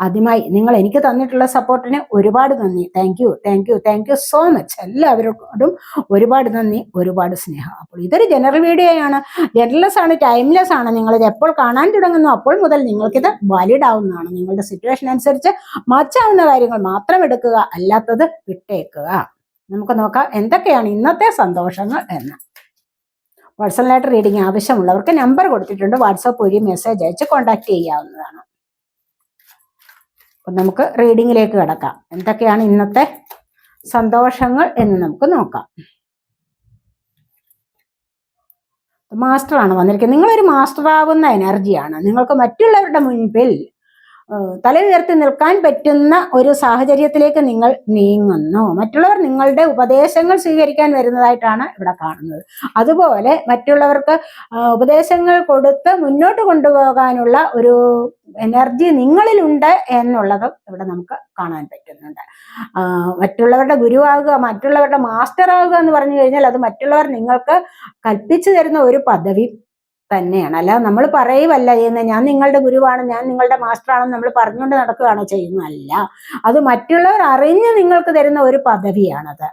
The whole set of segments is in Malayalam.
ആദ്യമായി നിങ്ങൾ എനിക്ക് തന്നിട്ടുള്ള സപ്പോർട്ടിന് ഒരുപാട് നന്ദി. Thank you thank you thank you so much എല്ലാവരോടും ഒരുപാട് നന്ദി ഒരുപാട് സ്നേഹം. അപ്പോൾ ഇതൊരു ജനറൽ വീഡിയോ ആണ്. ജനറൽലെസ് ആണ് ടൈംലെസ് ആണ്. നിങ്ങളിത് എപ്പോൾ കാണാൻ തുടങ്ങുന്നു അപ്പോൾ മുതൽ നിങ്ങൾക്കിത് വാലിഡ് ആവുന്നതാണ്. നിങ്ങളുടെ സിറ്റുവേഷൻ അനുസരിച്ച് മച്ചാവുന്ന കാര്യങ്ങൾ മാത്രം എടുക്കുക അല്ലാത്തത് വിട്ടേക്കുക. നമുക്ക് നോക്കാം എന്തൊക്കെയാണ് ഇന്നത്തെ സന്തോഷങ്ങൾ എന്ന്. പേഴ്സണലായിട്ട് റീഡിംഗ് ആവശ്യമുള്ളവർക്ക് നമ്പർ കൊടുത്തിട്ടുണ്ട്. വാട്സാപ്പ് വഴി മെസ്സേജ് അയച്ച് കോൺടാക്ട് ചെയ്യാവുന്നതാണ്. നമുക്ക് റീഡിങ്ങിലേക്ക് കിടക്കാം. എന്തൊക്കെയാണ് ഇന്നത്തെ സന്തോഷങ്ങൾ എന്ന് നമുക്ക് നോക്കാം. മാസ്റ്ററാണ് വന്നിരിക്കുന്നത്. നിങ്ങളൊരു മാസ്റ്റർ ആകുന്ന എനർജിയാണ് നിങ്ങൾക്ക് മറ്റുള്ളവരുടെ മുൻപിൽ തല ഉയർത്തി നിൽക്കാൻ പറ്റുന്ന ഒരു സാഹചര്യത്തിലേക്ക് നിങ്ങൾ നീങ്ങുന്നു. മറ്റുള്ളവർ നിങ്ങളുടെ ഉപദേശങ്ങൾ സ്വീകരിക്കാൻ വരുന്നതായിട്ടാണ് ഇവിടെ കാണുന്നത്. അതുപോലെ മറ്റുള്ളവർക്ക് ഉപദേശങ്ങൾ കൊടുത്ത് മുന്നോട്ട് കൊണ്ടുപോകാനുള്ള ഒരു എനർജി നിങ്ങളിലുണ്ട് എന്നുള്ളതും ഇവിടെ നമുക്ക് കാണാൻ പറ്റുന്നുണ്ട്. മറ്റുള്ളവരുടെ ഗുരുവാകുക മറ്റുള്ളവരുടെ മാസ്റ്റർ ആകുക എന്ന് പറഞ്ഞു കഴിഞ്ഞാൽ അത് മറ്റുള്ളവർ നിങ്ങൾക്ക് കൽപ്പിച്ചു തരുന്ന ഒരു പദവി തന്നെയാണ്. അല്ല നമ്മൾ പറയുവല്ല ചെയ്യുന്നത് ഞാൻ നിങ്ങളുടെ ഗുരുവാണ് ഞാൻ നിങ്ങളുടെ മാസ്റ്ററാണെന്ന് നമ്മൾ പറഞ്ഞുകൊണ്ട് നടക്കുകയാണ്? ചെയ്യുന്നതല്ല. അത് മറ്റുള്ളവർ അറിഞ്ഞ് നിങ്ങൾക്ക് തരുന്ന ഒരു പദവിയാണത്.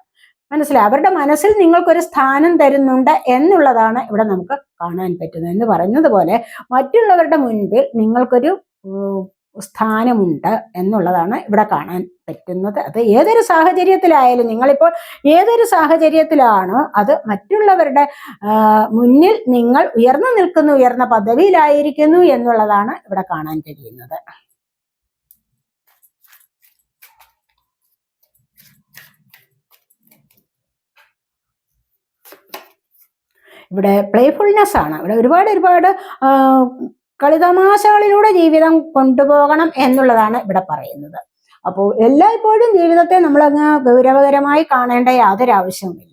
മനസ്സിലായി? അവരുടെ മനസ്സിൽ നിങ്ങൾക്കൊരു സ്ഥാനം തരുന്നുണ്ട് എന്നുള്ളതാണ് ഇവിടെ നമുക്ക് കാണാൻ പറ്റുന്നത്. എന്ന് പറഞ്ഞതുപോലെ മറ്റുള്ളവരുടെ മുൻപിൽ നിങ്ങൾക്കൊരു സ്ഥാനമുണ്ട് എന്നുള്ളതാണ് ഇവിടെ കാണാൻ പറ്റുന്നത്. അത് ഏതൊരു സാഹചര്യത്തിലായാലും നിങ്ങളിപ്പോൾ ഏതൊരു സാഹചര്യത്തിലാണോ അത് മറ്റുള്ളവരുടെ മുന്നിൽ നിങ്ങൾ ഉയർന്നു നിൽക്കുന്നു ഉയർന്ന പദവിയിലായിരിക്കുന്നു എന്നുള്ളതാണ് ഇവിടെ കാണാൻ കഴിയുന്നത്. ഇവിടെ പ്ലേഫുൾനെസ് ആണ്. ഇവിടെ ഒരുപാട് ഒരുപാട് കളിതമാശകളിലൂടെ ജീവിതം കൊണ്ടുപോകണം എന്നുള്ളതാണ് ഇവിടെ പറയുന്നത്. അപ്പോൾ എല്ലായ്പ്പോഴും ജീവിതത്തെ നമ്മളങ്ങ് ഗൗരവകരമായി കാണേണ്ട യാതൊരു ആവശ്യവുമില്ല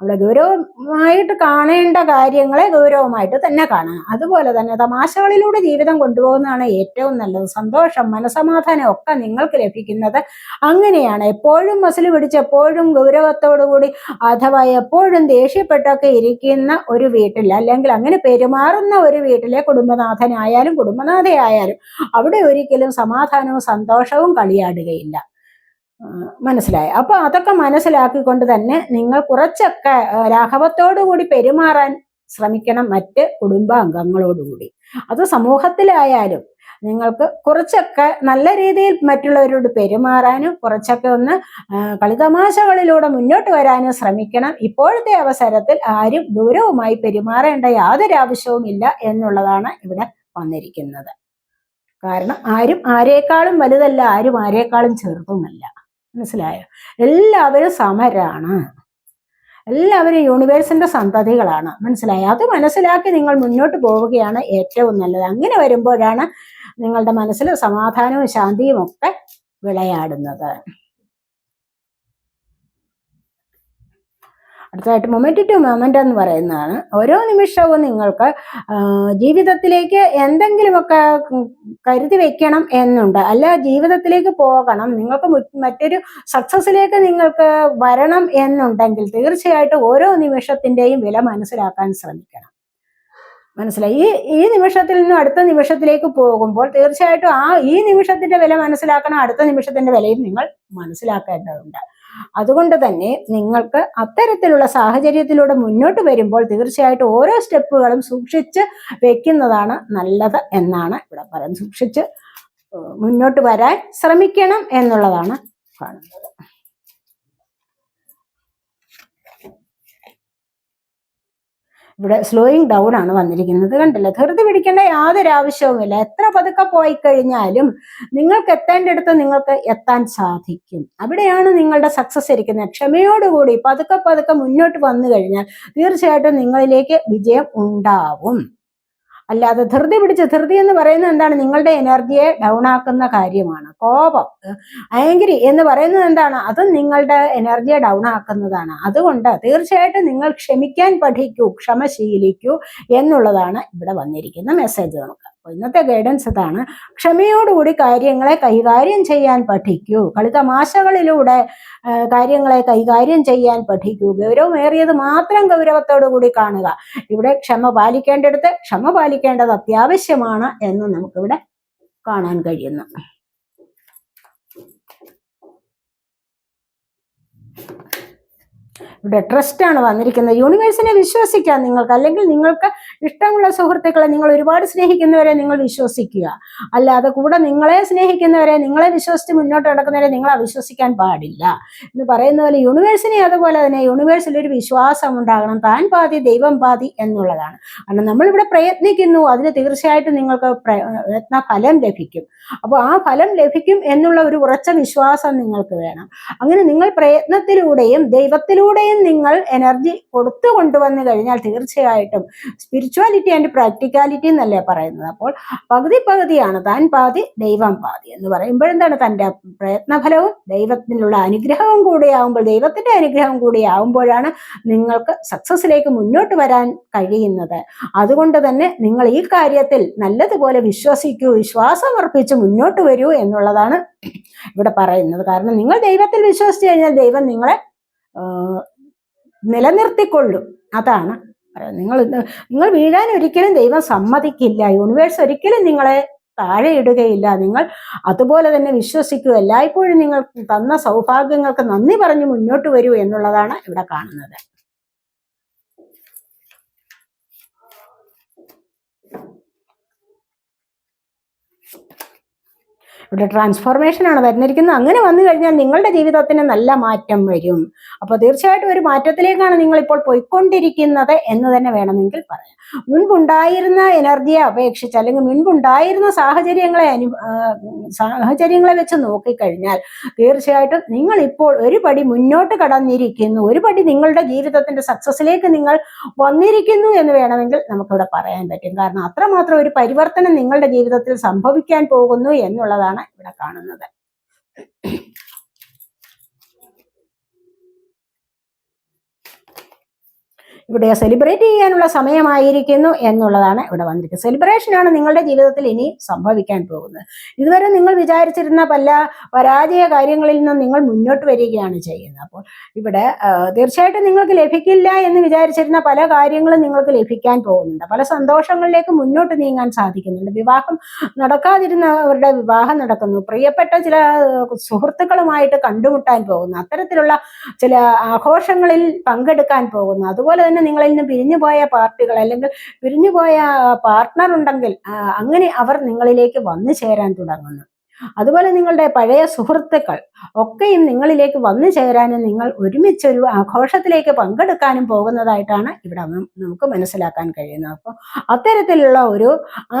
അവിടെ ഗൗരവമായിട്ട് കാണേണ്ട കാര്യങ്ങളെ ഗൗരവമായിട്ട് തന്നെ കാണുക അതുപോലെ തന്നെ തമാശകളിലൂടെ ജീവിതം കൊണ്ടുപോകുന്നതാണ് ഏറ്റവും നല്ലത്. സന്തോഷം മനസമാധാനം ഒക്കെ നിങ്ങൾക്ക് ലഭിക്കുന്നത് അങ്ങനെയാണ്. എപ്പോഴും മസിൽ പിടിച്ച് എപ്പോഴും ഗൗരവത്തോടു കൂടി അഥവാ എപ്പോഴും ദേഷ്യപ്പെട്ടൊക്കെ ഇരിക്കുന്ന ഒരു വീട്ടിൽ അല്ലെങ്കിൽ അങ്ങനെ പെരുമാറുന്ന ഒരു വീട്ടിലെ കുടുംബനാഥനായാലും കുടുംബനാഥയായാലും അവിടെ ഒരിക്കലും സമാധാനവും സന്തോഷവും കളിയാടുകയില്ല. മനസ്സിലായി. അപ്പൊ അതൊക്കെ മനസ്സിലാക്കിക്കൊണ്ട് തന്നെ നിങ്ങൾ കുറച്ചൊക്കെ രാഘവത്തോടു കൂടി പെരുമാറാൻ ശ്രമിക്കണം മറ്റ് കുടുംബാംഗങ്ങളോടുകൂടി. അത് സമൂഹത്തിലായാലും നിങ്ങൾക്ക് കുറച്ചൊക്കെ നല്ല രീതിയിൽ മറ്റുള്ളവരോട് പെരുമാറാനും കുറച്ചൊക്കെ ഒന്ന് കളിതമാശകളിലൂടെ മുന്നോട്ട് വരാനും ശ്രമിക്കണം. ഇപ്പോഴത്തെ അവസരത്തിൽ ആരും ഗൗരവമായി പെരുമാറേണ്ട യാതൊരു ആവശ്യവുമില്ല എന്നുള്ളതാണ് ഇവിടെ വന്നിരിക്കുന്നത്. കാരണം ആരും ആരേക്കാളും വലുതല്ല ആരും ആരേക്കാളും ചെറുതുമല്ല. മനസ്സിലായോ? എല്ലാവരും സമരാണ്. എല്ലാവരും യൂണിവേഴ്സിന്റെ സന്തതികളാണ്. മനസ്സിലായോ? അത് മനസ്സിലാക്കി നിങ്ങൾ മുന്നോട്ട് പോവുകയാണ് ഏറ്റവും നല്ലത്. അങ്ങനെ വരുമ്പോഴാണ് നിങ്ങളുടെ മനസ്സിൽ സമാധാനവും ശാന്തിയും ഒക്കെ വിളയാടുന്നത്. അടുത്തതായിട്ട് മൊമെന്റ് ടു മൊമെന്റ് എന്ന് പറയുന്നതാണ്. ഓരോ നിമിഷവും നിങ്ങൾക്ക് ജീവിതത്തിലേക്ക് എന്തെങ്കിലുമൊക്കെ കരുതി വെക്കണം എന്നുണ്ട്. അല്ല ജീവിതത്തിലേക്ക് പോകണം നിങ്ങൾക്ക് മറ്റൊരു സക്സസിലേക്ക് നിങ്ങൾക്ക് വരണം എന്നുണ്ടെങ്കിൽ തീർച്ചയായിട്ടും ഓരോ നിമിഷത്തിന്റെയും വില മനസ്സിലാക്കാൻ ശ്രമിക്കണം. മനസ്സിലായി? ഈ ഈ നിമിഷത്തിൽ നിന്നും അടുത്ത നിമിഷത്തിലേക്ക് പോകുമ്പോൾ തീർച്ചയായിട്ടും ആ ഈ നിമിഷത്തിന്റെ വില മനസ്സിലാക്കണം അടുത്ത നിമിഷത്തിന്റെ വിലയും നിങ്ങൾ മനസ്സിലാക്കേണ്ടതുണ്ട്. അതുകൊണ്ട് തന്നെ നിങ്ങൾക്ക് അത്തരത്തിലുള്ള സാഹചര്യത്തിലൂടെ മുന്നോട്ട് വരുമ്പോൾ തീർച്ചയായിട്ടും ഓരോ സ്റ്റെപ്പുകളും സൂക്ഷിച്ച് വെക്കുന്നതാണ് നല്ലത് എന്നാണ് ഇവിടെ പറയുന്നത് സൂക്ഷിച്ച് മുന്നോട്ട് വരാൻ ശ്രമിക്കണം എന്നുള്ളതാണ് കാണുന്നത്. ഇവിടെ സ്ലോയിങ് ഡൗൺ ആണ് വന്നിരിക്കുന്നത്. കണ്ടില്ല? ധൃതി പിടിക്കേണ്ട യാതൊരു ആവശ്യവുമില്ല. എത്ര പതുക്കെ പോയി കഴിഞ്ഞാലും നിങ്ങൾക്ക് എത്തേണ്ടടുത്ത് നിങ്ങൾക്ക് എത്താൻ സാധിക്കും. അവിടെയാണ് നിങ്ങളുടെ സക്സസ് ഇരിക്കുന്നത്. ക്ഷമയോടുകൂടി പതുക്കെ പതുക്കെ മുന്നോട്ട് വന്നു കഴിഞ്ഞാൽ തീർച്ചയായിട്ടും നിങ്ങളിലേക്ക് വിജയം ഉണ്ടാവും. അല്ലാതെ ധൃതി പിടിച്ച് ധൃതി എന്ന് പറയുന്നത് എന്താണ്? നിങ്ങളുടെ എനർജിയെ ഡൗൺ ആക്കുന്ന കാര്യമാണ്. കോപം. ആംഗ്രി എന്ന് പറയുന്നത് എന്താണ്? അതും നിങ്ങളുടെ എനർജിയെ ഡൗൺ ആക്കുന്നതാണ്. അതുകൊണ്ട് തീർച്ചയായിട്ടും നിങ്ങൾ ക്ഷമിക്കാൻ പഠിക്കൂ ക്ഷമ ശീലിക്കൂ എന്നുള്ളതാണ് ഇവിടെ വന്നിരിക്കുന്ന മെസ്സേജ് നമുക്ക്. അപ്പോൾ ഇന്നത്തെ ഗൈഡൻസ് ഇതാണ് ക്ഷമയോടുകൂടി കാര്യങ്ങളെ കൈകാര്യം ചെയ്യാൻ പഠിക്കൂ. കളിതമാശകളിലൂടെ കാര്യങ്ങളെ കൈകാര്യം ചെയ്യാൻ പഠിക്കൂ. ഗൗരവമേറിയത് മാത്രം കൂടി കാണുക. ഇവിടെ ക്ഷമ പാലിക്കേണ്ടടുത്ത് ക്ഷമ പാലിക്കേണ്ടത് അത്യാവശ്യമാണ് എന്ന് നമുക്കിവിടെ കാണാൻ കഴിയുന്നു. ഇവിടെ ട്രസ്റ്റ് ആണ് വന്നിരിക്കുന്നത്. യൂണിവേഴ്സിനെ വിശ്വസിക്കാം നിങ്ങൾക്ക്. അല്ലെങ്കിൽ നിങ്ങൾക്ക് ഇഷ്ടമുള്ള സുഹൃത്തുക്കളെ നിങ്ങൾ ഒരുപാട് സ്നേഹിക്കുന്നവരെ നിങ്ങൾ വിശ്വസിക്കുക. അല്ലാതെ കൂടെ നിങ്ങളെ സ്നേഹിക്കുന്നവരെ നിങ്ങളെ വിശ്വസിച്ച് മുന്നോട്ട് നടക്കുന്നവരെ നിങ്ങൾ അവിശ്വസിക്കാൻ പാടില്ല. എന്ന് പറയുന്ന പോലെ യൂണിവേഴ്സിനെ അതുപോലെ തന്നെ യൂണിവേഴ്സിൽ ഒരു വിശ്വാസം ഉണ്ടാകണം. താൻ പാതി ദൈവം പാതി എന്നുള്ളതാണ്. കാരണം നമ്മളിവിടെ പ്രയത്നിക്കുന്നു. അതിന് തീർച്ചയായിട്ടും നിങ്ങൾക്ക് പ്രയത്ന ഫലം ലഭിക്കും. അപ്പോൾ ആ ഫലം ലഭിക്കും എന്നുള്ള ഒരു ഉറച്ച വിശ്വാസം നിങ്ങൾക്ക് വേണം. അങ്ങനെ നിങ്ങൾ പ്രയത്നത്തിലൂടെയും ദൈവത്തിലൂടെയും നിങ്ങൾ എനർജി കൊടുത്തു കൊണ്ടുവന്നു കഴിഞ്ഞാൽ തീർച്ചയായിട്ടും സ്പിരിച്വാലിറ്റി ആൻഡ് പ്രാക്ടിക്കാലിറ്റി എന്നല്ലേ പറയുന്നത്. അപ്പോൾ പകുതി പകുതിയാണ് താൻ പാതി ദൈവം പാതി എന്ന് പറയുമ്പോഴെന്താണ് തന്റെ പ്രയത്നഫലവും? ദൈവത്തിനുള്ള അനുഗ്രഹവും കൂടിയാവുമ്പോൾ ദൈവത്തിന്റെ അനുഗ്രഹം കൂടിയാവുമ്പോഴാണ് നിങ്ങൾക്ക് സക്സസ്സിലേക്ക് മുന്നോട്ട് വരാൻ കഴിയുന്നത്. അതുകൊണ്ട് തന്നെ നിങ്ങൾ ഈ കാര്യത്തിൽ നല്ലതുപോലെ വിശ്വസിക്കൂ വിശ്വാസം അർപ്പിച്ച് മുന്നോട്ട് വരൂ എന്നുള്ളതാണ് ഇവിടെ പറയുന്നത്. കാരണം നിങ്ങൾ ദൈവത്തിൽ വിശ്വസിച്ച് കഴിഞ്ഞാൽ ദൈവം നിങ്ങളെ നിലനിർത്തിക്കൊള്ളും. അതാണ് നിങ്ങൾ നിങ്ങൾ വീഴാൻ ഒരിക്കലും ദൈവം സമ്മതിക്കില്ല. യൂണിവേഴ്സ് ഒരിക്കലും നിങ്ങളെ താഴെ ഇടുകയില്ല. നിങ്ങൾ അതുപോലെ തന്നെ വിശ്വസിക്കൂ. എല്ലായ്പ്പോഴും നിങ്ങൾ തന്ന സൗഭാഗ്യങ്ങൾക്ക് നന്ദി പറഞ്ഞു മുന്നോട്ട് വരൂ എന്നുള്ളതാണ് ഇവിടെ കാണുന്നത്. ഇവിടെ ട്രാൻസ്ഫോർമേഷൻ ആണ് വരുന്നിരിക്കുന്നത്. അങ്ങനെ വന്നു കഴിഞ്ഞാൽ നിങ്ങളുടെ ജീവിതത്തിന് നല്ല മാറ്റം വരും. അപ്പോൾ തീർച്ചയായിട്ടും ഒരു മാറ്റത്തിലേക്കാണ് നിങ്ങൾ ഇപ്പോൾ പോയിക്കൊണ്ടിരിക്കുന്നത് എന്ന് തന്നെ വേണമെങ്കിൽ പറയാം. മുൻപുണ്ടായിരുന്ന എനർജിയെ അപേക്ഷിച്ച് അല്ലെങ്കിൽ മുൻപുണ്ടായിരുന്ന സാഹചര്യങ്ങളെ അനു സാഹചര്യങ്ങളെ വെച്ച് നോക്കിക്കഴിഞ്ഞാൽ തീർച്ചയായിട്ടും നിങ്ങൾ ഇപ്പോൾ ഒരു പടി മുന്നോട്ട് കടന്നിരിക്കുന്നു. ഒരു പടി നിങ്ങളുടെ ജീവിതത്തിന്റെ സക്സസിലേക്ക് നിങ്ങൾ വന്നിരിക്കുന്നു എന്ന് വേണമെങ്കിൽ നമുക്കിവിടെ പറയാൻ പറ്റും. കാരണം അത്രമാത്രം ഒരു പരിവർത്തനം നിങ്ങളുടെ ജീവിതത്തിൽ സംഭവിക്കാൻ പോകുന്നു എന്നുള്ളതാണ് ഇവിടെ കാണുന്നത്. ഇവിടെ സെലിബ്രേറ്റ് ചെയ്യാനുള്ള സമയമായിരിക്കുന്നു എന്നുള്ളതാണ് ഇവിടെ വന്നിരിക്കുന്നത്. സെലിബ്രേഷനാണ് നിങ്ങളുടെ ജീവിതത്തിൽ ഇനി സംഭവിക്കാൻ പോകുന്നത്. ഇതുവരെ നിങ്ങൾ വിചാരിച്ചിരുന്ന പല പരാജയ കാര്യങ്ങളിൽ നിന്നും നിങ്ങൾ മുന്നോട്ട് വരികയാണ് ചെയ്യുന്നത്. അപ്പോൾ ഇവിടെ തീർച്ചയായിട്ടും നിങ്ങൾക്ക് ലഭിക്കില്ല എന്ന് വിചാരിച്ചിരുന്ന പല കാര്യങ്ങളും നിങ്ങൾക്ക് ലഭിക്കാൻ പോകുന്നുണ്ട്. പല സന്തോഷങ്ങളിലേക്ക് മുന്നോട്ട് നീങ്ങാൻ സാധിക്കുന്നുണ്ട്. വിവാഹം നടക്കാതിരുന്നവരുടെ വിവാഹം നടക്കുന്നു. പ്രിയപ്പെട്ട ചില സുഹൃത്തുക്കളുമായിട്ട് കണ്ടുമുട്ടാൻ പോകുന്നു. അത്തരത്തിലുള്ള ചില ആഘോഷങ്ങളിൽ പങ്കെടുക്കാൻ പോകുന്നു. അതുപോലെ തന്നെ തന്നെ നിങ്ങളിൽ നിന്ന് പിരിഞ്ഞുപോയ പാർട്ടികൾ അല്ലെങ്കിൽ പിരിഞ്ഞുപോയ പാർട്ട്ണർ ഉണ്ടെങ്കിൽ അങ്ങനെ അവർ നിങ്ങളിലേക്ക് വന്നു ചേരാൻ തുടങ്ങുന്നു. അതുപോലെ നിങ്ങളുടെ പഴയ സുഹൃത്തുക്കൾ ഒക്കെയും നിങ്ങളിലേക്ക് വന്നു ചേരാനും നിങ്ങൾ ഒരുമിച്ചൊരു ആഘോഷത്തിലേക്ക് പങ്കെടുക്കാനും പോകുന്നതായിട്ടാണ് ഇവിടെ നമുക്ക് മനസ്സിലാക്കാൻ കഴിയുന്നത്. അപ്പോൾ അത്തരത്തിലുള്ള ഒരു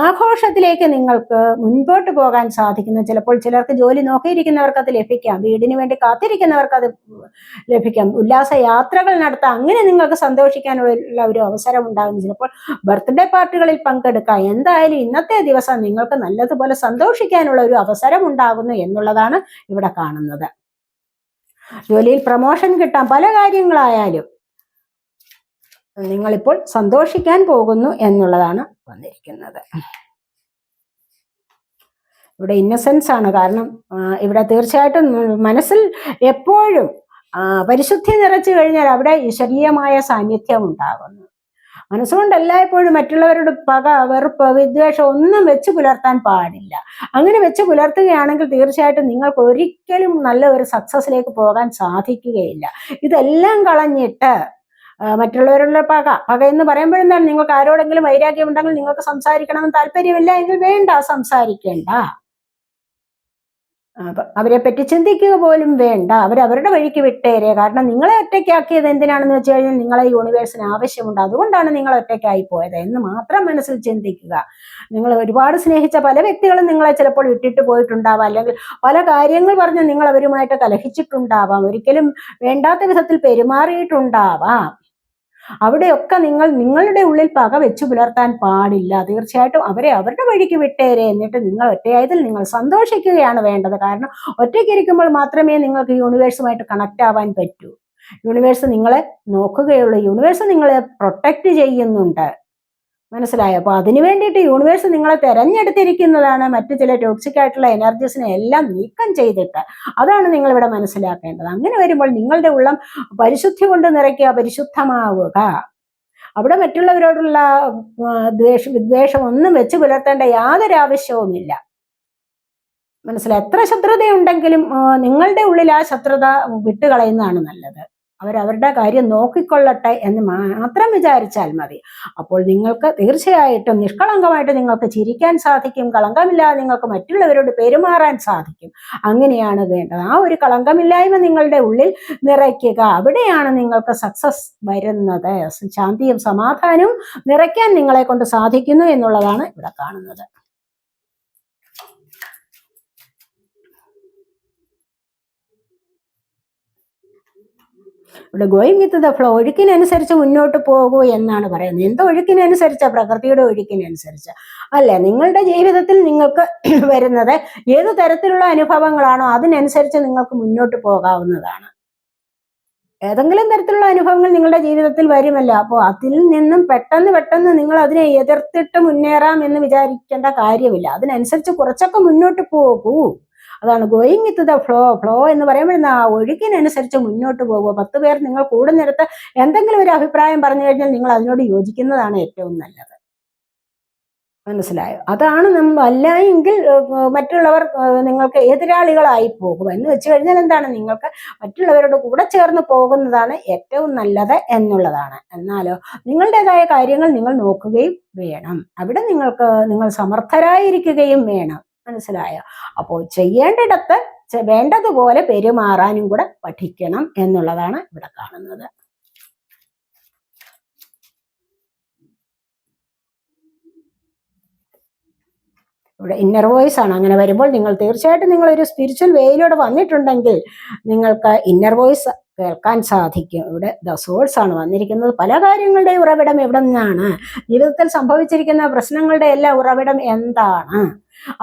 ആഘോഷത്തിലേക്ക് നിങ്ങൾക്ക് മുൻപോട്ട് പോകാൻ സാധിക്കുന്ന ചിലപ്പോൾ ചിലർക്ക് ജോലി നോക്കിയിരിക്കുന്നവർക്ക് അത് ലഭിക്കാം വീടിന് വേണ്ടി കാത്തിരിക്കുന്നവർക്ക് അത് ലഭിക്കാം ഉല്ലാസ യാത്രകൾ നടത്താം അങ്ങനെ നിങ്ങൾക്ക് സന്തോഷിക്കാനുള്ള ഒരു അവസരം ഉണ്ടാകും. ചിലപ്പോൾ ബർത്ത്ഡേ പാർട്ടികളിൽ പങ്കെടുക്കാം എന്തായാലും ഇന്നത്തെ ദിവസം നിങ്ങൾക്ക് നല്ലതുപോലെ സന്തോഷിക്കാനുള്ള ഒരു അവസരം ഉണ്ടാകുന്നു എന്നുള്ളതാണ് ഇവിടെ കാണുന്നത്. കാണുന്നത് ജോലിയിൽ പ്രമോഷൻ കിട്ടാൻ പല കാര്യങ്ങളായാലും നിങ്ങളിപ്പോൾ സന്തോഷിക്കാൻ പോകുന്നു എന്നുള്ളതാണ് വന്നിരിക്കുന്നത്. ഇവിടെ ഇന്നസെൻസ് ആണ്. കാരണം ഇവിടെ തീർച്ചയായിട്ടും മനസ്സിൽ എപ്പോഴും പരിശുദ്ധി നിറച്ചു കഴിഞ്ഞാൽ അവിടെ ഈശ്വരീയമായ സാന്നിധ്യം ഉണ്ടാകുന്നു. മനസ്സുകൊണ്ട് എല്ലായ്പ്പോഴും മറ്റുള്ളവരുടെ പക വെറുപ്പ് വിദ്വേഷം ഒന്നും വെച്ച് പുലർത്താൻ പാടില്ല. അങ്ങനെ വെച്ച് പുലർത്തുകയാണെങ്കിൽ തീർച്ചയായിട്ടും നിങ്ങൾക്ക് ഒരിക്കലും നല്ല ഒരു സക്സസിലേക്ക് പോകാൻ സാധിക്കുകയില്ല. ഇതെല്ലാം കളഞ്ഞിട്ട് മറ്റുള്ളവരുടെ പക പക എന്ന് പറയുമ്പോഴെന്താണ് നിങ്ങൾക്ക് ആരോടെങ്കിലും വൈരാഗ്യം ഉണ്ടെങ്കിൽ നിങ്ങൾക്ക് സംസാരിക്കണമെന്ന് താല്പര്യമില്ല എങ്കിൽ വേണ്ട സംസാരിക്കേണ്ട. അവരെ പറ്റി ചിന്തിക്കുക പോലും വേണ്ട. അവർ അവരുടെ വഴിക്ക് വിട്ടേരെ. കാരണം നിങ്ങളെ ഒറ്റയ്ക്കാക്കിയത് എന്തിനാണെന്ന് വെച്ച് കഴിഞ്ഞാൽ നിങ്ങളെ യൂണിവേഴ്സിന് ആവശ്യമുണ്ട്. അതുകൊണ്ടാണ് നിങ്ങൾ ഒറ്റയ്ക്കായി പോയത് എന്ന് മാത്രം മനസ്സിൽ ചിന്തിക്കുക. നിങ്ങൾ ഒരുപാട് സ്നേഹിച്ച പല വ്യക്തികളും നിങ്ങളെ ചിലപ്പോൾ വിട്ടിട്ട് പോയിട്ടുണ്ടാവാം. അല്ലെങ്കിൽ പല കാര്യങ്ങൾ പറഞ്ഞ് നിങ്ങൾ അവരുമായിട്ട് കലഹിച്ചിട്ടുണ്ടാവാം. ഒരിക്കലും വേണ്ടാത്ത വിധത്തിൽ പെരുമാറിയിട്ടുണ്ടാവാം. അവിടെയൊക്കെ നിങ്ങൾ നിങ്ങളുടെ ഉള്ളിൽ പക വെച്ചു പുലർത്താൻ പാടില്ല. തീർച്ചയായിട്ടും അവരെ അവരുടെ വഴിക്ക് വിട്ടേരെ എന്നിട്ട് നിങ്ങൾ ഒറ്റയായതിൽ നിങ്ങൾ സന്തോഷിക്കുകയാണ് വേണ്ടത്. കാരണം ഒറ്റയ്ക്കിരിക്കുമ്പോൾ മാത്രമേ നിങ്ങൾക്ക് യൂണിവേഴ്സുമായിട്ട് കണക്ട് ആവാൻ പറ്റൂ. യൂണിവേഴ്സ് നിങ്ങളെ നോക്കുകയുള്ളൂ. യൂണിവേഴ്സ് നിങ്ങളെ പ്രൊട്ടക്റ്റ് ചെയ്യുന്നുണ്ട്. മനസ്സിലായോ? അപ്പോൾ അതിനു വേണ്ടിയിട്ട് യൂണിവേഴ്സ് നിങ്ങളെ തെരഞ്ഞെടുത്തിരിക്കുന്നതാണ് മറ്റു ചില ടോക്സിക് ആയിട്ടുള്ള എനർജീസിനെ എല്ലാം നീക്കം ചെയ്തിട്ട്. അതാണ് നിങ്ങൾ ഇവിടെ മനസ്സിലാക്കേണ്ടത്. അങ്ങനെ വരുമ്പോൾ നിങ്ങളുടെ ഉള്ളം പരിശുദ്ധി കൊണ്ട് നിറയ്ക്കുക പരിശുദ്ധമാവുക. അവിടെ മറ്റുള്ളവരോടുള്ള ദ്വേഷ വിദ്വേഷം ഒന്നും വെച്ച് പുലർത്തേണ്ട യാതൊരു ആവശ്യവുമില്ല. മനസ്സിലായി? എത്ര ശത്രുതയുണ്ടെങ്കിലും നിങ്ങളുടെ ഉള്ളിൽ ആ ശത്രുത വിട്ടുകളയുന്നതാണ് നല്ലത്. അവരവരുടെ കാര്യം നോക്കിക്കൊള്ളട്ടെ എന്ന് മാത്രം വിചാരിച്ചാൽ മതി. അപ്പോൾ നിങ്ങൾക്ക് തീർച്ചയായിട്ടും നിഷ്കളങ്കമായിട്ട് നിങ്ങൾക്ക് ചിരിക്കാൻ സാധിക്കും കളങ്കമില്ലാതെ നിങ്ങൾക്ക് മറ്റുള്ളവരോട് പെരുമാറാൻ സാധിക്കും. അങ്ങനെയാണ് വേണ്ടത്. ആ ഒരു കളങ്കമില്ലായ്മ നിങ്ങളുടെ ഉള്ളിൽ നിറയ്ക്കുക. അവിടെയാണ് നിങ്ങൾക്ക് സക്സസ് വരുന്നത്. ശാന്തിയും സമാധാനവും നിറയ്ക്കാൻ നിങ്ങളെ കൊണ്ട് സാധിക്കുന്നു എന്നുള്ളതാണ് ഇവിടെ കാണുന്നത്. ഇവിടെ ഗോയിങ് വിത്ത് ദ ഫ്ലോ ഒഴുക്കിനനുസരിച്ച് മുന്നോട്ട് പോകൂ എന്നാണ് പറയുന്നത്. എന്ത് ഒഴുക്കിനനുസരിച്ച് പ്രകൃതിയുടെ ഒഴുക്കിനനുസരിച്ച്. അല്ലെ? നിങ്ങളുടെ ജീവിതത്തിൽ നിങ്ങൾക്ക് വരുന്നത് ഏത് തരത്തിലുള്ള അനുഭവങ്ങളാണോ അതിനനുസരിച്ച് നിങ്ങൾക്ക് മുന്നോട്ട് പോകാവുന്നതാണ്. ഏതെങ്കിലും തരത്തിലുള്ള അനുഭവങ്ങൾ നിങ്ങളുടെ ജീവിതത്തിൽ വരുമല്ലോ. അപ്പോൾ അതിൽ നിന്നും പെട്ടെന്ന് പെട്ടെന്ന് നിങ്ങൾ അതിനെ എതിർത്തിട്ട് മുന്നേറാം എന്ന് വിചാരിക്കേണ്ട കാര്യമില്ല. അതിനനുസരിച്ച് കുറച്ചൊക്കെ മുന്നോട്ട് പോകൂ. അതാണ് going with the flow flow എന്ന് പറയുമ്പോൾ ആ ഒഴുക്കിനനുസരിച്ച് മുന്നോട്ട് പോകുക. പത്ത് പേർ നിങ്ങൾ കൂടുന്നിടത്ത് എന്തെങ്കിലും ഒരു അഭിപ്രായം പറഞ്ഞു കഴിഞ്ഞാൽ നിങ്ങൾ അതിനോട് യോജിക്കുന്നതാണ് ഏറ്റവും നല്ലത്. മനസ്സിലായോ? അതാണ് നമ്മൾ അല്ല എങ്കിൽ മറ്റുള്ളവർ നിങ്ങൾക്ക് എതിരാളികളായി പോകും എന്ന് വെച്ച് കഴിഞ്ഞാൽ എന്താണ്? നിങ്ങൾക്ക് മറ്റുള്ളവരോട് കൂടെ ചേർന്ന് പോകുന്നതാണ് ഏറ്റവും നല്ലത് എന്നുള്ളതാണ്. എന്നാലോ നിങ്ങളുടേതായ കാര്യങ്ങൾ നിങ്ങൾ നോക്കുകയും വേണം. അവിടെ നിങ്ങൾക്ക് നിങ്ങൾ സമർത്ഥരായിരിക്കുകയും വേണം. മനസ്സിലായോ. അപ്പോൾ ചെയ്യേണ്ടിടത്ത് വേണ്ടതുപോലെ പെരുമാറാനും കൂടെ പഠിക്കണം എന്നുള്ളതാണ് ഇവിടെ കാണുന്നത്. ഇവിടെ ഇന്നർ വോയിസ് ആണ്. അങ്ങനെ വരുമ്പോൾ നിങ്ങൾ തീർച്ചയായിട്ടും നിങ്ങൾ ഒരു സ്പിരിച്വൽ വേയിലൂടെ വന്നിട്ടുണ്ടെങ്കിൽ നിങ്ങൾക്ക് ഇന്നർ വോയിസ് കേൾക്കാൻ സാധിക്കും. ഇവിടെ ദ സോഴ്സ് ആണ് വന്നിരിക്കുന്നത്. പല കാര്യങ്ങളുടെ ഉറവിടം എവിടെ നിന്നാണ്? ജീവിതത്തിൽ സംഭവിച്ചിരിക്കുന്ന പ്രശ്നങ്ങളുടെ എല്ലാ ഉറവിടം എന്താണ്?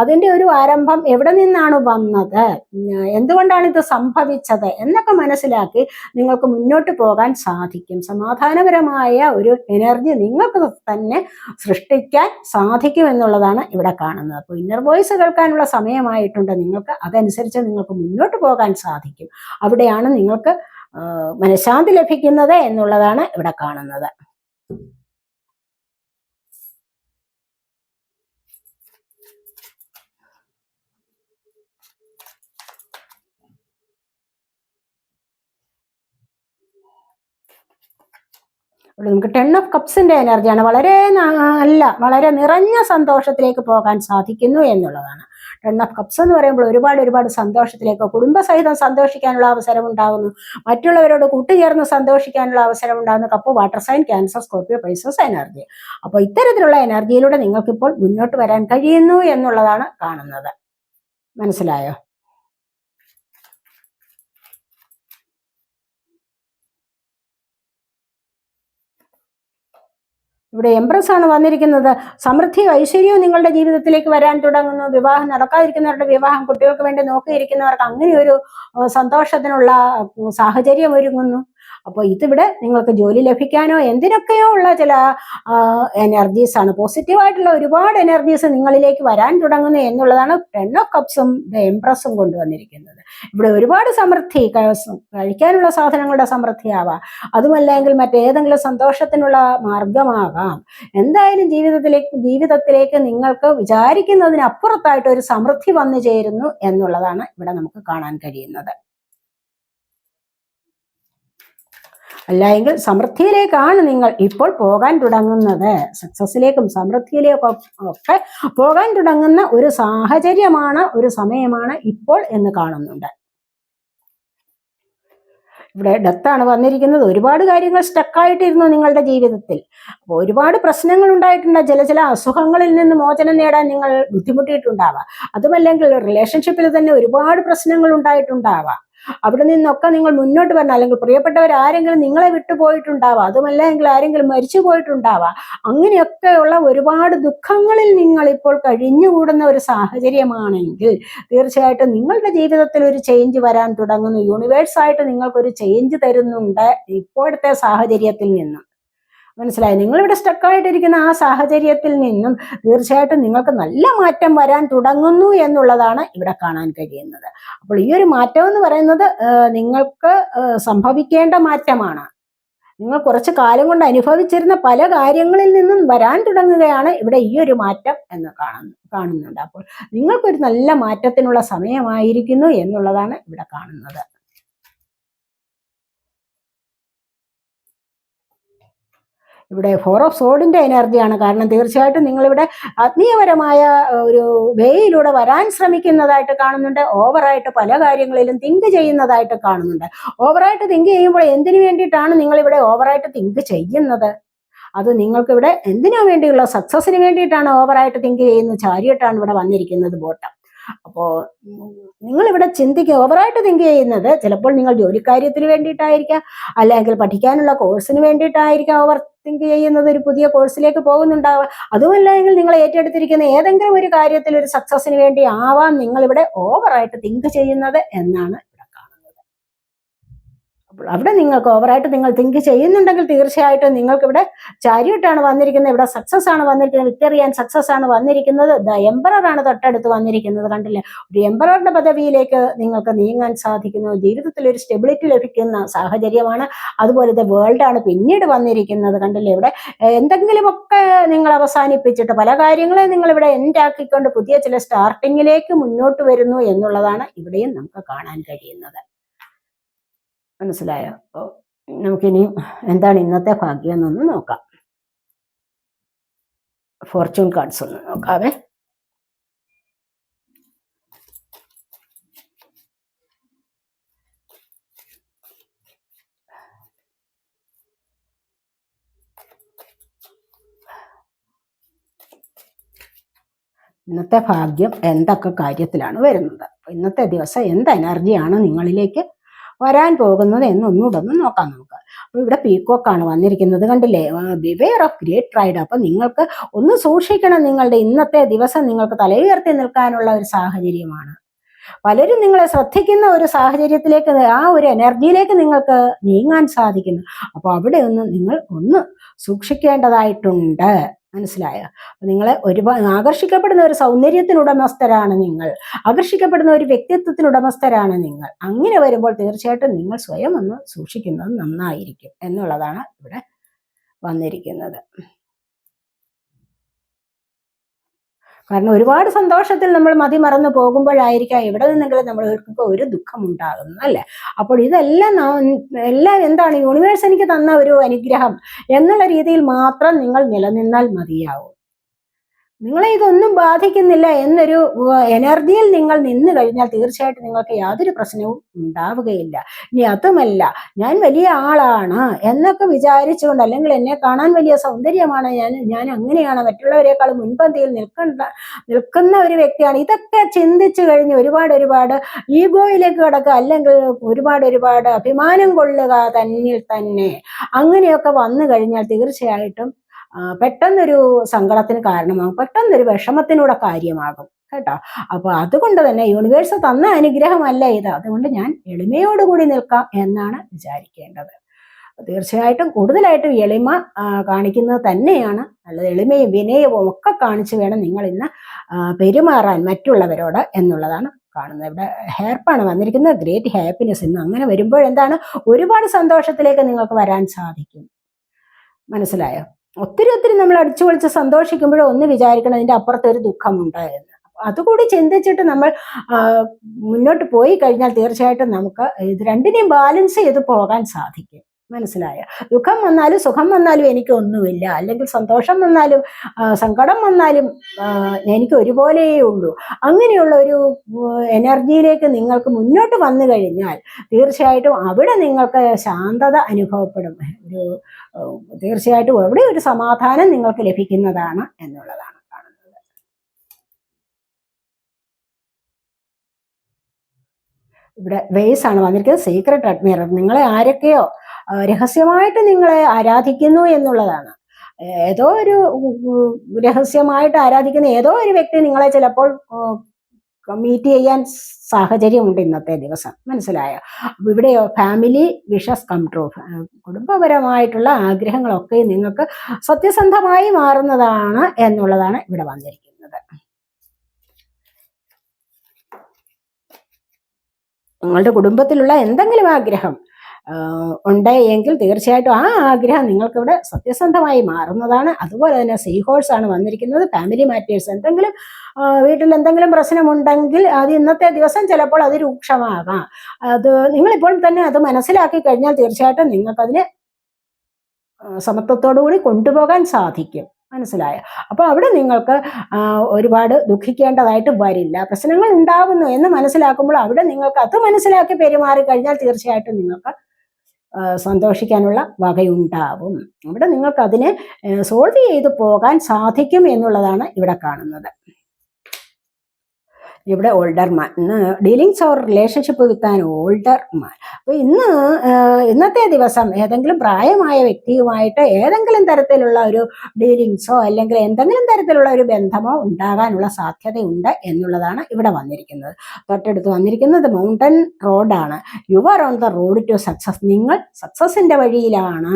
അതിന്റെ ഒരു ആരംഭം എവിടെ നിന്നാണ് വന്നത്? എന്തുകൊണ്ടാണ് ഇത് സംഭവിച്ചത് എന്നൊക്കെ മനസ്സിലാക്കി നിങ്ങൾക്ക് മുന്നോട്ട് പോകാൻ സാധിക്കും. സമാധാനപരമായ ഒരു എനർജി നിങ്ങൾക്ക് തന്നെ സൃഷ്ടിക്കാൻ സാധിക്കും എന്നുള്ളതാണ് ഇവിടെ കാണുന്നത്. അപ്പോൾ ഇന്നർ വോയിസ് കേൾക്കാനുള്ള സമയമായിട്ടുണ്ട്. നിങ്ങൾക്ക് അതനുസരിച്ച് നിങ്ങൾക്ക് മുന്നോട്ട് പോകാൻ സാധിക്കും. അവിടെയാണ് നിങ്ങൾക്ക് മനഃശാന്തി ലഭിക്കുന്നത് എന്നുള്ളതാണ് ഇവിടെ കാണുന്നത്. നമുക്ക് ടെൺ ഓഫ് കപ്സിന്റെ എനർജിയാണ് വളരെ നല്ല വളരെ നിറഞ്ഞ സന്തോഷത്തിലേക്ക് പോകാൻ സാധിക്കുന്നു എന്നുള്ളതാണ്. ടെൺ ഓഫ് കപ്സ് എന്ന് പറയുമ്പോൾ ഒരുപാട് ഒരുപാട് സന്തോഷത്തിലേക്ക് കുടുംബസഹിതം സന്തോഷിക്കാനുള്ള അവസരം ഉണ്ടാകുന്നു മറ്റുള്ളവരോട് കൂട്ടുചേർന്ന് സന്തോഷിക്കാനുള്ള അവസരം ഉണ്ടാകുന്നു cup water sign Cancer Scorpio Pisces energy അപ്പോൾ ഇത്തരത്തിലുള്ള എനർജിയിലൂടെ നിങ്ങൾക്കിപ്പോൾ മുന്നോട്ട് വരാൻ കഴിയുന്നു എന്നുള്ളതാണ് കാണുന്നത്. മനസ്സിലായോ? ഇവിടെ എംപ്രസ് ആണ് വന്നിരിക്കുന്നത്. സമൃദ്ധിയും ഐശ്വര്യവും നിങ്ങളുടെ ജീവിതത്തിലേക്ക് വരാൻ തുടങ്ങുന്നു. വിവാഹം നടക്കാതിരിക്കുന്നവരുടെ വിവാഹം കുട്ടികൾക്ക് വേണ്ടി നോക്കിയിരിക്കുന്നവർക്ക് അങ്ങനെ ഒരു സന്തോഷത്തിനുള്ള സാഹചര്യം ഒരുങ്ങുന്നു. അപ്പോൾ ഇതിവിടെ നിങ്ങൾക്ക് ജോലി ലഭിക്കാനോ എന്തിനൊക്കെയോ ഉള്ള ചില എനർജീസ് ആണ്. പോസിറ്റീവായിട്ടുള്ള ഒരുപാട് എനർജീസ് നിങ്ങളിലേക്ക് വരാൻ തുടങ്ങുന്നു എന്നുള്ളതാണ് ടെൻ ഓഫ് കപ്സും ദ എംപ്രസും കൊണ്ടുവന്നിരിക്കുന്നത് ഇവിടെ ഒരുപാട് സമൃദ്ധി കഴിക്കാനുള്ള സാധനങ്ങളുടെ സമൃദ്ധിയാവാം അതുമല്ലെങ്കിൽ മറ്റേതെങ്കിലും സന്തോഷത്തിനുള്ള മാർഗമാകാം എന്തായാലും ജീവിതത്തിലേക്ക് ജീവിതത്തിലേക്ക് നിങ്ങൾക്ക് വിചാരിക്കുന്നതിനപ്പുറത്തായിട്ട് ഒരു സമൃദ്ധി വന്നു ചേരുന്നു എന്നുള്ളതാണ് ഇവിടെ നമുക്ക് കാണാൻ കഴിയുന്നത്. അല്ല എങ്കിൽ സമൃദ്ധിയിലേക്കാണ് നിങ്ങൾ ഇപ്പോൾ പോകാൻ തുടങ്ങുന്നത്. സക്സസിലേക്കും സമൃദ്ധിയിലേക്കും ഒക്കെ പോകാൻ തുടങ്ങുന്ന ഒരു സാഹചര്യമാണ് ഒരു സമയമാണ് ഇപ്പോൾ എന്ന് കാണുന്നുണ്ട്. ഇവിടെ ഡെത്താണ് വന്നിരിക്കുന്നത്. ഒരുപാട് കാര്യങ്ങൾ സ്റ്റക്കായിട്ടിരുന്നു നിങ്ങളുടെ ജീവിതത്തിൽ. അപ്പോൾ ഒരുപാട് പ്രശ്നങ്ങൾ ഉണ്ടായിട്ടുണ്ട്. ചില ചില അസുഖങ്ങളിൽ നിന്ന് മോചനം നേടാൻ നിങ്ങൾ ബുദ്ധിമുട്ടിയിട്ടുണ്ടാവാം. അതുമല്ലെങ്കിൽ റിലേഷൻഷിപ്പിൽ തന്നെ ഒരുപാട് പ്രശ്നങ്ങൾ ഉണ്ടായിട്ടുണ്ടാവാം. അവിടെ നിന്നൊക്കെ നിങ്ങൾ മുന്നോട്ട് വരണം. അല്ലെങ്കിൽ പ്രിയപ്പെട്ടവർ ആരെങ്കിലും നിങ്ങളെ വിട്ടുപോയിട്ടുണ്ടാവാം അതുമല്ല എങ്കിൽ ആരെങ്കിലും മരിച്ചു പോയിട്ടുണ്ടാവാം. അങ്ങനെയൊക്കെയുള്ള ഒരുപാട് ദുഃഖങ്ങളിൽ നിങ്ങൾ ഇപ്പോൾ കഴിഞ്ഞുകൂടുന്ന ഒരു സാഹചര്യമാണെങ്കിൽ തീർച്ചയായിട്ടും നിങ്ങളുടെ ജീവിതത്തിൽ ഒരു ചേഞ്ച് വരാൻ തുടങ്ങുന്നു. യൂണിവേഴ്സായിട്ട് നിങ്ങൾക്കൊരു ചേഞ്ച് തരുന്നുണ്ട് ഇപ്പോഴത്തെ സാഹചര്യത്തിൽ നിന്ന്. മനസ്സിലായി? നിങ്ങളിവിടെ സ്റ്റക്കായിട്ടിരിക്കുന്ന ആ സാഹചര്യത്തിൽ നിന്നും തീർച്ചയായിട്ടും നിങ്ങൾക്ക് നല്ല മാറ്റം വരാൻ തുടങ്ങുന്നു എന്നുള്ളതാണ് ഇവിടെ കാണാൻ കഴിയുന്നത്. അപ്പോൾ ഈ ഒരു മാറ്റം എന്ന് പറയുന്നത് നിങ്ങൾക്ക് സംഭവിക്കേണ്ട മാറ്റമാണ്. നിങ്ങൾ കുറച്ച് കാലം കൊണ്ട് അനുഭവിച്ചിരുന്ന പല കാര്യങ്ങളിൽ നിന്നും വരാൻ തുടങ്ങുകയാണ് ഇവിടെ ഈ ഒരു മാറ്റം എന്ന് കാണുന്നു കാണുന്നുണ്ട്. അപ്പോൾ നിങ്ങൾക്കൊരു നല്ല മാറ്റത്തിനുള്ള സമയമായിരിക്കുന്നു എന്നുള്ളതാണ് ഇവിടെ കാണുന്നത്. ഇവിടെ ഫോർ ഓഫ് സോഡിന്റെ എനർജിയാണ് കാരണം തീർച്ചയായിട്ടും നിങ്ങളിവിടെ ആത്മീയപരമായ ഒരു വേയിലൂടെ വരാൻ ശ്രമിക്കുന്നതായിട്ട് കാണുന്നുണ്ട്. ഓവറായിട്ട് പല കാര്യങ്ങളിലും തിങ്ക് ചെയ്യുന്നതായിട്ട് കാണുന്നുണ്ട്. ഓവറായിട്ട് തിങ്ക് ചെയ്യുമ്പോൾ എന്തിനു വേണ്ടിയിട്ടാണ് നിങ്ങളിവിടെ ഓവറായിട്ട് തിങ്ക് ചെയ്യുന്നത്? അത് നിങ്ങൾക്കിവിടെ എന്തിനു വേണ്ടിയുള്ള സക്സസിന് വേണ്ടിയിട്ടാണ് ഓവറായിട്ട് തിങ്ക് ചെയ്യുന്നത്? ചാരിയിട്ടാണ് ഇവിടെ വന്നിരിക്കുന്നത് ബോട്ടം. അപ്പോൾ നിങ്ങൾ ഇവിടെ ചിന്തിക്കുക ഓവറായിട്ട് തിങ്ക് ചെയ്യുന്നത് ചിലപ്പോൾ നിങ്ങൾ ജോലിക്കാര്യത്തിന് വേണ്ടിയിട്ടായിരിക്കാം അല്ലെങ്കിൽ പഠിക്കാനുള്ള കോഴ്സിന് വേണ്ടിയിട്ടായിരിക്കാം ഓവർ തിങ്ക് ചെയ്യുന്നത് ഒരു പുതിയ കോഴ്സിലേക്ക് പോകുന്നുണ്ടാവാം. അതുമല്ലെങ്കിൽ നിങ്ങൾ ഏറ്റെടുത്തിരിക്കുന്ന ഏതെങ്കിലും ഒരു കാര്യത്തിൽ ഒരു സക്സസിന് വേണ്ടി ആവാം നിങ്ങൾ ഇവിടെ ഓവറായിട്ട് തിങ്ക് ചെയ്യുന്നത് എന്നാണ് അപ്പോൾ അവിടെ നിങ്ങൾക്ക് ഓവറായിട്ട് നിങ്ങൾ തിങ്ക് ചെയ്യുന്നുണ്ടെങ്കിൽ തീർച്ചയായിട്ടും നിങ്ങൾക്ക് ഇവിടെ ചാരിയിട്ടാണ് വന്നിരിക്കുന്നത്. ഇവിടെ സക്സസ് ആണ് വന്നിരിക്കുന്നത്. വിക്ടറി ആൻഡ് സക്സസ് ആണ് വന്നിരിക്കുന്നത്. ദ എംപറർ ആണ് തൊട്ടടുത്ത് വന്നിരിക്കുന്നത്. കണ്ടില്ലേ? ഒരു എംബററുടെ പദവിയിലേക്ക് നിങ്ങൾക്ക് നീങ്ങാൻ സാധിക്കുന്നു. ജീവിതത്തിൽ ഒരു സ്റ്റെബിലിറ്റി ലഭിക്കുന്ന സാഹചര്യമാണ്. അതുപോലെ ദ വേൾഡ് ആണ് പിന്നീട് വന്നിരിക്കുന്നത്. കണ്ടില്ലേ? ഇവിടെ എന്തെങ്കിലുമൊക്കെ നിങ്ങൾ അവസാനിപ്പിച്ചിട്ട് പല കാര്യങ്ങളെ നിങ്ങൾ ഇവിടെ എൻഡ് ആക്കിക്കൊണ്ട് പുതിയ ചില സ്റ്റാർട്ടിങ്ങിലേക്ക് മുന്നോട്ട് വരുന്നു എന്നുള്ളതാണ് ഇവിടെയും നമുക്ക് കാണാൻ കഴിയുന്നത്. മനസ്സിലായോ? അപ്പോൾ നമുക്കിനിയും എന്താണ് ഇന്നത്തെ ഭാഗ്യം എന്നൊന്ന് നോക്കാം. ഫോർച്യൂൺ കാർഡ്സ് ഒന്ന് നോക്കാവേ. ഇന്നത്തെ ഭാഗ്യം എന്തൊക്കെ കാര്യത്തിലാണ് വരുന്നത്? ഇന്നത്തെ ദിവസം എന്ത് എനർജിയാണ് നിങ്ങളിലേക്ക് വരാൻ പോകുന്നത് എന്നൊന്നുകൂടെ ഒന്ന് നോക്കാം നമുക്ക്. അപ്പോൾ ഇവിടെ പീക്കോക്കാണ് വന്നിരിക്കുന്നത് കണ്ടില്ലേ? ബിവെയർ ഓഫ് ഗ്രേറ്റ് റൈഡ് അപ്പൊ നിങ്ങൾക്ക് ഒന്ന് സൂക്ഷിക്കണം നിങ്ങളുടെ ഇന്നത്തെ ദിവസം നിങ്ങൾക്ക് തലയുയർത്തി നിൽക്കാനുള്ള ഒരു സാഹചര്യമാണ്. പലരും നിങ്ങളെ ശ്രദ്ധിക്കുന്ന ഒരു സാഹചര്യത്തിലേക്ക് ആ ഒരു എനർജിയിലേക്ക് നിങ്ങൾക്ക് നീങ്ങാൻ സാധിക്കുന്നു. അപ്പോൾ അവിടെ ഒന്ന് നിങ്ങൾ ഒന്ന് സൂക്ഷിക്കേണ്ടതായിട്ടുണ്ട്. മനസ്സിലായോ? നിങ്ങൾ ഒരുപാട് ആകർഷിക്കപ്പെടുന്ന ഒരു സൗന്ദര്യത്തിന് ഉടമസ്ഥരാണ് നിങ്ങൾ. ആകർഷിക്കപ്പെടുന്ന ഒരു വ്യക്തിത്വത്തിന് ഉടമസ്ഥരാണ് നിങ്ങൾ. അങ്ങനെ വരുമ്പോൾ തീർച്ചയായിട്ടും നിങ്ങൾ സ്വയം ഒന്ന് സൂക്ഷിക്കുന്നത് നന്നായിരിക്കും എന്നുള്ളതാണ് ഇവിടെ വന്നിരിക്കുന്നത്. കാരണം ഒരുപാട് സന്തോഷത്തിൽ നമ്മൾ മതി മറന്നു പോകുമ്പോഴായിരിക്കാം എവിടെ നിന്നെങ്കിലും നമ്മൾക്ക് ഒരു ദുഃഖം ഉണ്ടാകുന്നത് അല്ലെ? അപ്പോൾ ഇതെല്ലാം എല്ലാം എന്താണ് യൂണിവേഴ്സ് എനിക്ക് തന്ന ഒരു അനുഗ്രഹം എന്നുള്ള രീതിയിൽ മാത്രം നിങ്ങൾ നിലനിന്നാൽ മതിയാവും. നിങ്ങളെ ഇതൊന്നും ബാധിക്കുന്നില്ല എന്നൊരു എനർജിയിൽ നിങ്ങൾ നിന്ന് കഴിഞ്ഞാൽ തീർച്ചയായിട്ടും നിങ്ങൾക്ക് യാതൊരു പ്രശ്നവും ഉണ്ടാവുകയില്ല. ഇനി അതുമല്ല ഞാൻ വലിയ ആളാണ് എന്നൊക്കെ വിചാരിച്ചുകൊണ്ട് അല്ലെങ്കിൽ എന്നെ കാണാൻ വലിയ സൗന്ദര്യമാണ് ഞാൻ ഞാൻ അങ്ങനെയാണ് മറ്റുള്ളവരെക്കാൾ മുൻപന്തിയിൽ നിൽക്കണ്ട നിൽക്കുന്ന ഒരു വ്യക്തിയാണ്. ഇതൊക്കെ ചിന്തിച്ചു കഴിഞ്ഞ് ഒരുപാട് ഒരുപാട് ഈഗോയിലേക്ക് കിടക്കുക അല്ലെങ്കിൽ ഒരുപാട് ഒരുപാട് അഭിമാനം കൊള്ളുക തന്നിൽ തന്നെ. അങ്ങനെയൊക്കെ വന്നു കഴിഞ്ഞാൽ തീർച്ചയായിട്ടും പെട്ടെന്നൊരു സങ്കടത്തിന് കാരണമാകും പെട്ടെന്നൊരു വിഷമത്തിനൂടെ കാര്യമാകും കേട്ടോ? അപ്പൊ അതുകൊണ്ട് തന്നെ യൂണിവേഴ്സ് തന്ന അനുഗ്രഹമല്ല ഇത്. അതുകൊണ്ട് ഞാൻ എളിമയോടുകൂടി നിൽക്കാം എന്നാണ് വിചാരിക്കേണ്ടത്. തീർച്ചയായിട്ടും കൂടുതലായിട്ടും എളിമ കാണിക്കുന്നത് തന്നെയാണ്. നല്ലത് എളിമയും വിനയവും ഒക്കെ കാണിച്ചു വേണം നിങ്ങൾ ഇന്ന് പെരുമാറാൻ മറ്റുള്ളവരോട് എന്നുള്ളതാണ് കാണുന്നത്. ഇവിടെ ഹെയർപ്പാണ് വന്നിരിക്കുന്നത്. Great happiness. ഇന്ന് അങ്ങനെ വരുമ്പോൾ എന്താണ്? ഒരുപാട് സന്തോഷത്തിലേക്ക് നിങ്ങൾക്ക് വരാൻ സാധിക്കും. മനസ്സിലായോ? ഒത്തിരി ഒത്തിരി നമ്മൾ അടിച്ചു പൊളിച്ച് സന്തോഷിക്കുമ്പോഴും ഒന്ന് വിചാരിക്കണം ഒരു ദുഃഖമുണ്ട് എന്ന് അതുകൂടി ചിന്തിച്ചിട്ട് നമ്മൾ മുന്നോട്ട് പോയി കഴിഞ്ഞാൽ തീർച്ചയായിട്ടും നമുക്ക് ഇത് രണ്ടിനെയും ബാലൻസ് ചെയ്ത് പോകാൻ സാധിക്കും. മനസ്സിലായോ. ദുഃഖം വന്നാലും സുഖം വന്നാലും എനിക്ക് ഒന്നുമില്ല അല്ലെങ്കിൽ സന്തോഷം വന്നാലും സങ്കടം വന്നാലും എനിക്ക് ഒരുപോലെയേ ഉള്ളൂ. അങ്ങനെയുള്ള ഒരു എനർജിയിലേക്ക് നിങ്ങൾക്ക് മുന്നോട്ട് വന്നു കഴിഞ്ഞാൽ തീർച്ചയായിട്ടും അവിടെ നിങ്ങൾക്ക് ശാന്തത അനുഭവപ്പെടും. ഒരു തീർച്ചയായിട്ടും എവിടെ ഒരു സമാധാനം നിങ്ങൾക്ക് ലഭിക്കുന്നതാണ് എന്നുള്ളതാണ് ഇവിടെ വേസ് ആണ് വന്നിരിക്കുന്നത്. സീക്രട്ട് അഡ്മിറർ നിങ്ങളെ ആരൊക്കെയോ രഹസ്യമായിട്ട് നിങ്ങളെ ആരാധിക്കുന്നു എന്നുള്ളതാണ്. ഏതോ ഒരു രഹസ്യമായിട്ട് ആരാധിക്കുന്ന ഏതോ ഒരു വ്യക്തി നിങ്ങളെ ചിലപ്പോൾ മീറ്റ് ചെയ്യാൻ സാഹചര്യമുണ്ട് ഇന്നത്തെ ദിവസം. മനസ്സിലായോ? ഇവിടെ ഫാമിലി വിഷസ് കം ട്രൂ. കുടുംബപരമായിട്ടുള്ള ആഗ്രഹങ്ങളൊക്കെ നിങ്ങൾക്ക് സത്യസന്ധമായി മാറുന്നതാണ് എന്നുള്ളതാണ് ഇവിടെ വന്നിരിക്കുന്നത്. നിങ്ങളുടെ കുടുംബത്തിലുള്ള എന്തെങ്കിലും ആഗ്രഹം ആഹ് ഉണ്ട് എങ്കിൽ തീർച്ചയായിട്ടും ആ ആഗ്രഹം നിങ്ങൾക്കിവിടെ സത്യസന്ധമായി മാറുന്നതാണ്. അതുപോലെ തന്നെ സീ ഹോൾസ് ആണ് വന്നിരിക്കുന്നത്. ഫാമിലി മാറ്റേഴ്സ് എന്തെങ്കിലും വീട്ടിൽ എന്തെങ്കിലും പ്രശ്നമുണ്ടെങ്കിൽ അത് ഇന്നത്തെ ദിവസം ചിലപ്പോൾ അത് രൂക്ഷമാകാം. അത് നിങ്ങളിപ്പോൾ തന്നെ അത് മനസ്സിലാക്കി കഴിഞ്ഞാൽ തീർച്ചയായിട്ടും നിങ്ങൾക്കതിനെ സമത്വത്തോടുകൂടി സമത്വത്തോടു കൂടി കൊണ്ടുപോകാൻ സാധിക്കും. മനസ്സിലായ? അപ്പോൾ അവിടെ നിങ്ങൾക്ക് ഒരുപാട് ദുഃഖിക്കേണ്ടതായിട്ട് വരില്ല. പ്രശ്നങ്ങൾ ഉണ്ടാകുന്നു എന്ന് മനസ്സിലാക്കുമ്പോൾ അവിടെ നിങ്ങൾക്ക് അത് മനസ്സിലാക്കി പെരുമാറി കഴിഞ്ഞാൽ തീർച്ചയായിട്ടും നിങ്ങൾക്ക് സന്തോഷിക്കാനുള്ള വകയുണ്ടാവും. ഇവിടെ നിങ്ങൾക്ക് അതിനെ സോൾവ് ചെയ്തു പോകാൻ സാധിക്കും എന്നുള്ളതാണ് ഇവിടെ കാണുന്നത്. ഇവിടെ older man dealings or relationship with an older man അപ്പൊ ഇന്ന് ഇന്നത്തെ ദിവസം ഏതെങ്കിലും പ്രായമായ വ്യക്തിയുമായിട്ട് ഏതെങ്കിലും തരത്തിലുള്ള ഒരു ഡീലിങ്സോ അല്ലെങ്കിൽ എന്തെങ്കിലും തരത്തിലുള്ള ഒരു ബന്ധമോ ഉണ്ടാകാനുള്ള സാധ്യതയുണ്ട് എന്നുള്ളതാണ് ഇവിടെ വന്നിരിക്കുന്നത്. തൊട്ടടുത്ത് വന്നിരിക്കുന്നത് മൗണ്ടൻ റോഡാണ് you are on the road to success നിങ്ങൾ സക്സസിന്റെ വഴിയിലാണ്.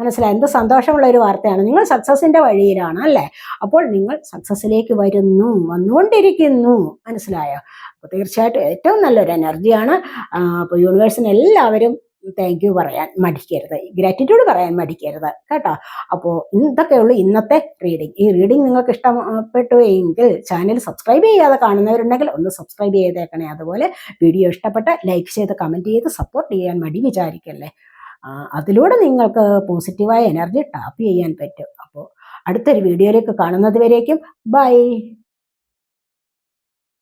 മനസ്സിലായി? എന്ത് സന്തോഷമുള്ള ഒരു വാർത്തയാണ്. നിങ്ങൾ സക്സസിന്റെ വഴിയിലാണ് അല്ലേ? അപ്പോൾ നിങ്ങൾ സക്സസിലേക്ക് വരുന്നു വന്നുകൊണ്ടിരിക്കുന്നു. മനസ്സിലായോ? അപ്പോൾ തീർച്ചയായിട്ടും ഏറ്റവും നല്ലൊരു എനർജിയാണ് അപ്പോൾ യൂണിവേഴ്സിന് എല്ലാവരും താങ്ക് യു പറയാൻ മടിക്കരുത്. ഗ്രാറ്റിറ്റ്യൂഡ് പറയാൻ മടിക്കരുത്. കേട്ടോ? അപ്പോൾ ഇതൊക്കെയുള്ളൂ ഇന്നത്തെ റീഡിങ് ഈ റീഡിങ് നിങ്ങൾക്ക് ഇഷ്ടപ്പെട്ടു എങ്കിൽ ചാനൽ സബ്സ്ക്രൈബ് ചെയ്യാതെ കാണുന്നവരുണ്ടെങ്കിൽ ഒന്ന് സബ്സ്ക്രൈബ് ചെയ്തേക്കണേ. അതുപോലെ വീഡിയോ ഇഷ്ടപ്പെട്ട ലൈക്ക് ചെയ്ത് കമന്റ് ചെയ്ത് സപ്പോർട്ട് ചെയ്യാൻ മടി വിചാരിക്കല്ലേ? അതിലൂടെ നിങ്ങൾക്ക് പോസിറ്റീവായ എനർജി ടാപ്പ് ചെയ്യാൻ പറ്റും. അപ്പോൾ അടുത്തൊരു വീഡിയോയിലേക്ക് കാണുന്നത് വരേക്കും. ബൈ